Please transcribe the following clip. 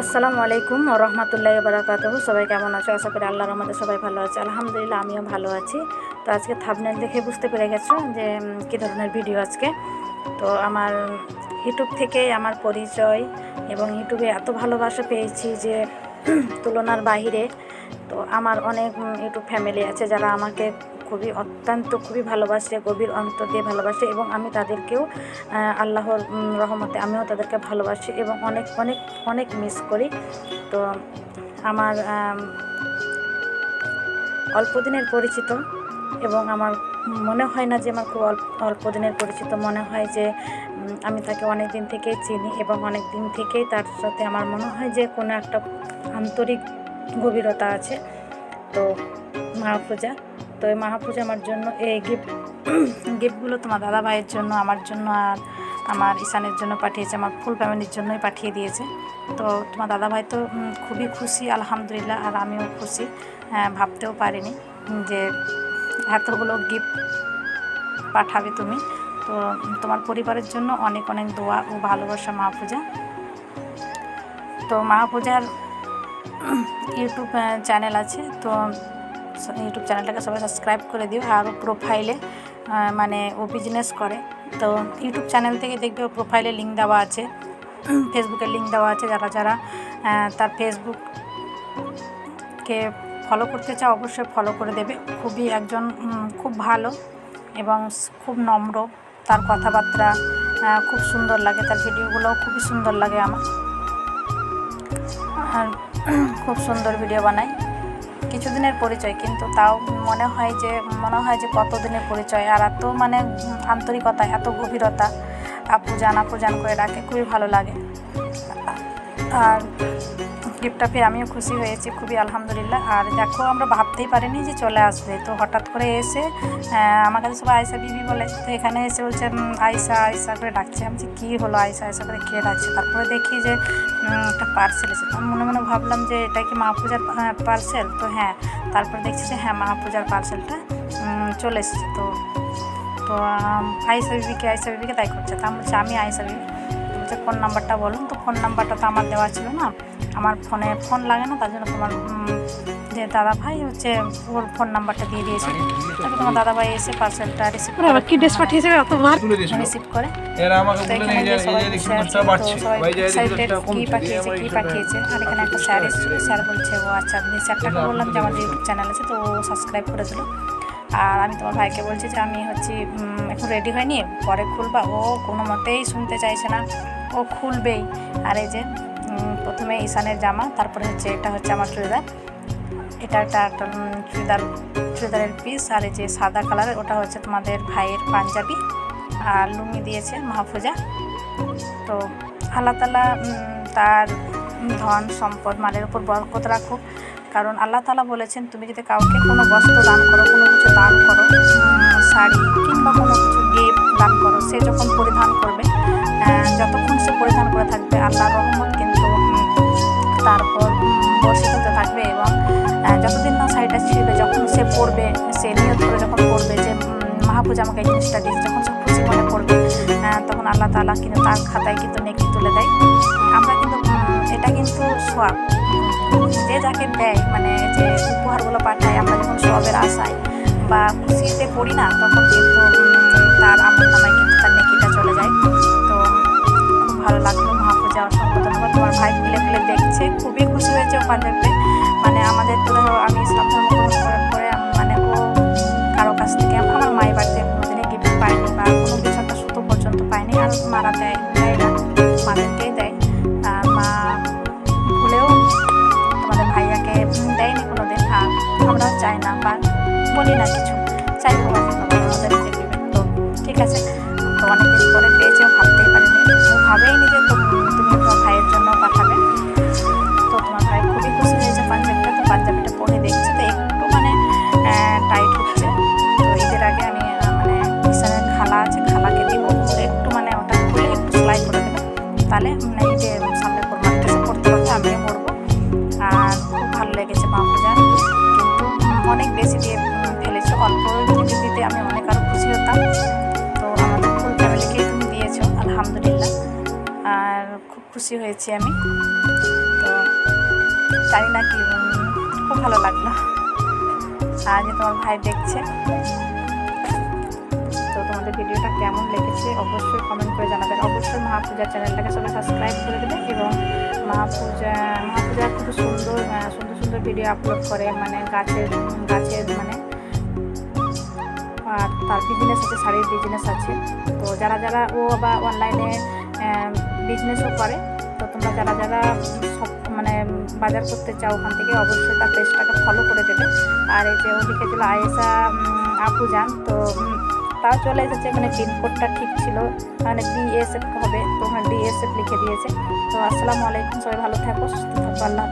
আসসালামু আলাইকুম রহমতুল্লাহ বারাকাতহ। সবাই কেমন আছো? আশা করি আল্লাহর রহমতে সবাই ভালো আছে। আলহামদুলিল্লাহ, আমিও ভালো আছি। তো আজকে থাবনেল দেখে বুঝতে পেরে গেছো যে কী ধরনের ভিডিও আজকে? তো আমার ইউটিউব থেকে আমার পরিচয় এবং ইউটিউবে এত ভালোবাসা পেয়েছি যে, তুলনার বাইরে তো আমার অনেক ইউটিউব ফ্যামিলি আছে যারা আমাকে খুবই অত্যন্ত খুবই ভালোবাসে গভীর অন্তর দিয়ে ভালোবাসে এবং আমি তাদেরকেও আল্লাহর রহমতে আমিও তাদেরকে ভালোবাসি এবং অনেক অনেক অনেক মিস করি। তো আমার আম, অল্প দিনের পরিচিত এবং আমার মনে হয় না যে আমার খুব অল্প অল্প দিনের পরিচিত। মনে হয় যে আমি তাকে অনেক দিন থেকেই চিনি এবং অনেক দিন থেকেই তার সাথে আমার মনে হয় যে কোনো একটা আন্তরিক গভীরতা আছে। তো মাহফুজা তো এই মাহফুজা আমার জন্য এই গিফট গিফটগুলো তোমার দাদা ভাইয়ের জন্য আমার জন্য আর আমার ঈশানের জন্য পাঠিয়েছে আমার ফুল ফ্যামিলির জন্যই পাঠিয়ে দিয়েছে। তো তোমার দাদা ভাই তো খুবই খুশি আলহামদুলিল্লাহ আর আমিও খুশি। হ্যাঁ, ভাবতেও পারিনি যে এতগুলো গিফট পাঠাবে তুমি। তো তোমার পরিবারের জন্য অনেক অনেক দোয়া ও ভালোবাসা মাহফুজা তো মাহফুজার ইউটিউব চ্যানেল আছে তো ইউটিউব চ্যানেলটাকে সবাই সাবস্ক্রাইব করে দিও আর প্রোফাইলে মানে ও বিজনেস করে। তো ইউটিউব চ্যানেল থেকে দেখবে ও প্রোফাইলে লিঙ্ক দেওয়া আছে। ফেসবুকের লিঙ্ক দেওয়া আছে যারা যারা তার ফেসবুককে ফলো করতে চাও অবশ্যই ফলো করে দেবে। খুবই একজন খুব ভালো এবং খুব নম্র। তার কথাবার্তা খুব সুন্দর লাগে। তার ভিডিওগুলোও খুবই সুন্দর লাগে আমার। আর খুব সুন্দর ভিডিও বানাই কিছুদিনের পরিচয়, কিন্তু তাও মনে হয় যে, মনে হয় যে কতদিনের পরিচয়। আর এত মানে আন্তরিকতা, এত গভীরতা আপু জান আপু জান করে ডাকে, খুবই ভালো লাগে। আর গিফটটা পেয়ে আমিও খুশি হয়েছি খুবই আলহামদুলিল্লাহ। আর দেখো আমরা ভাবতেই পারিনি যে চলে আসবে। তো হঠাৎ করে এসে আমার কাছে সবাই আয়সা বিবি বলে তো এখানে এসে বলছে আয়সা আয়সা করে ডাকছে। আমি বলছি, কী হলো আয়সা আয়সা করে কে ডাকছে? তারপরে দেখি যে একটা পার্সেল এসেছে আমি মনে মনে ভাবলাম যে এটা কি মাহফুজার পার্সেল তো হ্যাঁ তারপরে দেখছি যে হ্যাঁ মাহফুজার পার্সেলটা চলে এসেছে। তো তো আয়সা বিবিকে আয়সা বিবিকে তাই করছে। তা বলছি আমি আয়সা বিবি। বলছে ফোন নাম্বারটা বলুন। তো ফোন নাম্বারটা তো আমার দেওয়া ছিল না। আমার ফোনে ফোন লাগে না তার জন্য তোমার যে দাদা ভাই হচ্ছে ওর ফোন নাম্বারটা দিয়ে দিয়েছে। তারপর তোমার দাদা ভাই এসে পার্সেলটা রিসিভ করে আবার কি ড্রেস পাঠিয়েছে? এত দিয়েছিল। রিসিভ করে। এরা আমাকে তো এখানে যে সবাই রিক্সাটা কি পাঠিয়েছে কি পাঠিয়েছে। আর এখানে একটা স্যার এসেছিল স্যার বলছে ও আচ্ছা আপনি স্যারটাকে বললাম যে আমার ইউটিউব চ্যানেল আছে তো ও সাবস্ক্রাইব করে দিল। আর আমি তোমার ভাইকে বলছি যে আমি হচ্ছে এখন রেডি হয়নি পরে খুলবা। ও কোনো মতেই শুনতে চাইছে না। ও খুলবেই। আর এই যে প্রথমে ঈশানের জামা, তারপরে হচ্ছে এটা হচ্ছে আমার চুড়িদার। এটা একটা চুড়িদার, চুড়িদারের পিস আর এই যে সাদা কালারের ওটা হচ্ছে তোমাদের ভাইয়ের পাঞ্জাবি আর লুঙ্গি দিয়েছে মাহফুজা। তো আল্লাহ তালা তার ধন, সম্পদ, মালের উপর বরকত রাখুক। কারণ আল্লাহ তালা বলেছেন, তুমি যদি কাউকে কোনো বস্ত্র দান করো, কোনো কিছু দান করো শাড়ি কিংবা কোনো কিছু গিফট দান করো, সে যখন পরিধান করবে যতক্ষণ সে পরিধান করে থাকবে আল্লাহ রহমত যতদিন না শাড়িটা ছিঁড়বে যখন সে পড়বে সে নিয়ত করে যখন পড়বে যে উম, মাহফুজ আমাকে এই জিনিসটা দিয়েছে। যখন সে খুশি মনে পড়বে তখন আল্লাহ তালা কিন্তু তার খাতায় কিন্তু নেকি তুলে দেয়। আমরা কিন্তু এটা কিন্তু সোয়াব। যে যাকে দেয় মানে যে উপহারগুলো পাঠায় আমরা যখন সবের আশায় বা খুশিতে পড়ি না তখন কিন্তু তার আমার নামায় কিন্তু তার নেকিটা চলে যায়। তো খুব ভালো লাগল। ভাই খুলে খুলে দেখছে, খুবই খুশি হয়েছে ও পাঞ্জাবিতে মানে আমাদের তো ধরো আমি ইসলাম ধর্ম গ্রহণ করার পরে মানে ও কারও কাছ থেকে, আমার মায়ের বাড়িতে কোনোদিনই গিফট পাইনি বা কোনো কিছু একটা সুতো পর্যন্ত পাইনি। আর মারা দেয় দেয় না, মাদেরকেই দেয়। মা ভুলেও তোমাদের ভাইয়াকে দেয়নি কোনোদিন। আর আমরাও চাই না বা বলি না কিছু। চাই না তো ঠিক আছে। তো অনেকদিন পরে পেয়েছে ও ভাবতেই পারিনি। ও ভাবেইনি যে তুমি তোমার ভাইয়ের জন্য পাঠাবে। তো তোমার ভাই খুবই খুশি হয়েছে পাঞ্জাবিটা, তো পাঞ্জাবিটা পরে দেখছে। তো একটু মানে টাইট হচ্ছে। তো ঈদের আগে আমি মানে ঈশানের খালা আছে, খালাকে দিব। একটু মানে ওটা খুলে একটু সেলাই করে দেবে। তাহলে মানে এই যে সামনে করব ড্রেসে পড়তে পড়তে আমিও পড়ব আর খুব ভালো লেগেছে পূজার কিন্তু অনেক বেশি দিয়ে ফেলেছো, অল্প দিতে আমি খুশি হয়েছি আমি। তো জানি না কি খুব ভালো লাগল। যে তোমার ভাই দেখছে। তো তোমাদের ভিডিওটা কেমন লেগেছে অবশ্যই কমেন্ট করে জানাবেন। অবশ্যই মহাপূজার চ্যানেলটাকে সবাই সাবস্ক্রাইব করে দেবে এবং মহাপূজা মহাপূজা খুব সুন্দর সুন্দর সুন্দর ভিডিও আপলোড করে। মানে গাছের গাছের মানে আর তার বিজনেস আছে, শাড়ির বিজনেস আছে। তো যারা যারা ও বা অনলাইনে বিজনেসও করে। তো তোমরা যারা যারা সব মানে বাজার করতে চাও ওখান থেকে অবশ্যই তার পেজটাকে ফলো করে দেবে। আর এই যে ওদিকে ছিল আয়েসা আপু যান তো তাও চলে এসেছে। মানে পিনকোডটা ঠিক ছিল। মানে ডিএসএফ হবে। তো ওখানে ডিএসএফ লিখে দিয়েছে। তো আসসালামু আলাইকুম। সবাই ভালো থাকো, সুস্থ থাকো। আল্লাহ।